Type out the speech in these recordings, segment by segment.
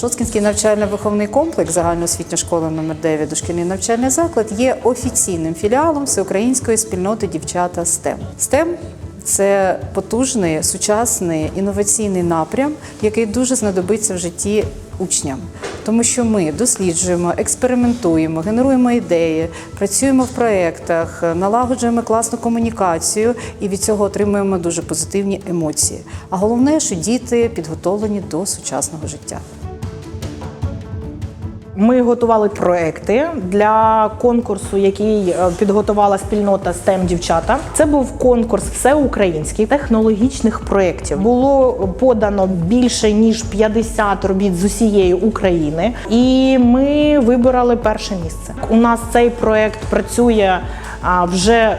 Шоцкінський навчально-виховний комплекс загальноосвітня школа номер 9 дошкільний навчальний заклад є офіційним філіалом всеукраїнської спільноти дівчата STEM. STEM – це потужний, сучасний інноваційний напрям, який дуже знадобиться в житті учням, тому що ми досліджуємо, експериментуємо, генеруємо ідеї, працюємо в проєктах, налагоджуємо класну комунікацію і від цього отримуємо дуже позитивні емоції. А головне, що діти підготовлені до сучасного життя. Ми готували проекти для конкурсу, який е, підготувала спільнота STEM дівчата. Це був конкурс всеукраїнський технологічних проєктів. Було подано більше ніж 50 робіт з усієї України, і ми вибирали перше місце. У нас цей проект працює. Вже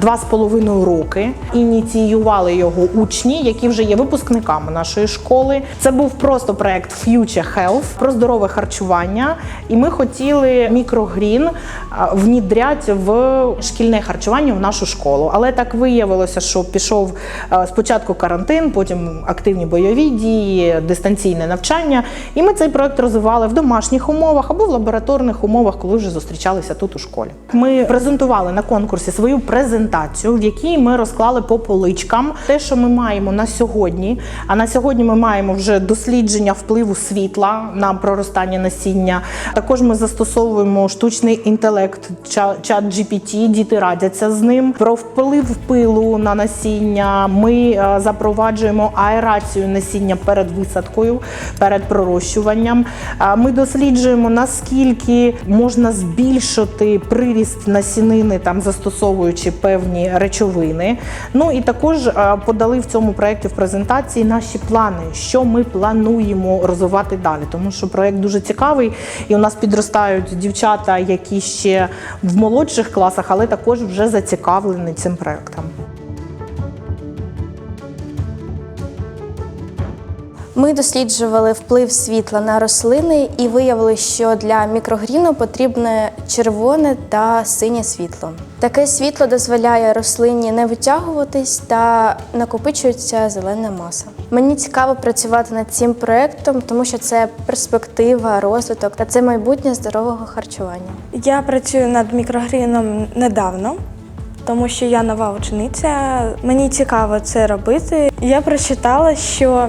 два з половиною роки ініціювали його учні, які вже є випускниками нашої школи. Це був просто проект Future Health про здорове харчування, і ми хотіли мікрогрін внідряти в шкільне харчування в нашу школу. Але так виявилося, що пішов спочатку карантин, потім активні бойові дії, дистанційне навчання. І ми цей проект розвивали в домашніх умовах або в лабораторних умовах, коли вже зустрічалися тут у школі. Ми презентували на конкурсі свою презентацію, в якій ми розклали по поличкам те, що ми маємо на сьогодні. А на сьогодні ми маємо вже дослідження впливу світла на проростання насіння. Також ми застосовуємо штучний інтелект, чат GPT, діти радяться з ним. Про вплив пилу на насіння. Ми е, запроваджуємо аерацію насіння перед висадкою, перед пророщуванням. Ми досліджуємо наскільки можна збільшити приріст насінини, там застосовуючи певні речовини. Ну і також подали в цьому проєкті в презентації наші плани, що ми плануємо розвивати далі, тому що проєкт дуже цікавий, і у нас підростають дівчата, які ще в молодших класах, але також вже зацікавлені цим проєктом. Ми досліджували вплив світла на рослини і виявили, що для мікрогріну потрібне червоне та синє світло. Таке світло дозволяє рослині не витягуватись та накопичується зелена маса. Мені цікаво працювати над цим проектом, тому що це перспектива, розвиток та це майбутнє здорового харчування. Я працюю над мікрогріном недавно, тому що я нова учениця. Мені цікаво це робити. Я прочитала, що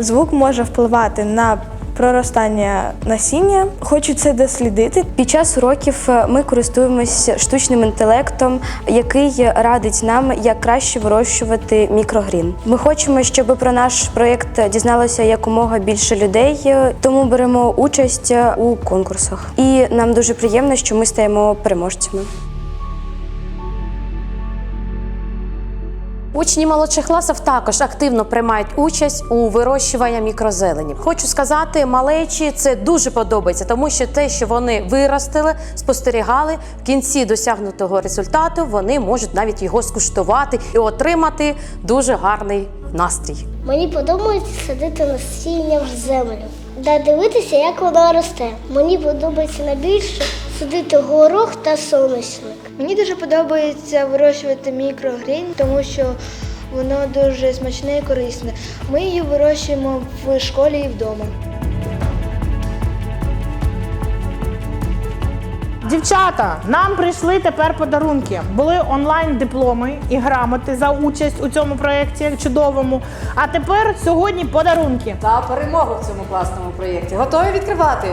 звук може впливати на проростання насіння. Хочу це дослідити. Під час уроків е, ми користуємося штучним інтелектом, який радить нам, як краще вирощувати мікрогрін. Ми хочемо, щоб про наш проєкт дізналося якомога більше людей, е, тому беремо участь е, у конкурсах. І нам дуже приємно, що ми стаємо переможцями. Учні молодших класів також активно приймають участь у вирощуванні мікрозелені. Хочу сказати, малечі це дуже подобається, тому що те, що вони виростили, спостерігали в кінці досягнутого результату, вони можуть навіть його скуштувати і отримати дуже гарний настрій. Мені подобається садити насіння в землю та дивитися, як воно росте. Мені подобається найбільше садити горох та соняшник. Мені дуже подобається вирощувати мікрогрін, тому що воно дуже смачне і корисне. Ми її вирощуємо в школі і вдома. Дівчата, нам прийшли тепер подарунки. Були онлайн дипломи і грамоти за участь у цьому проєкті чудовому. А тепер сьогодні подарунки. Та перемогу в цьому класному проєкті. Готові відкривати?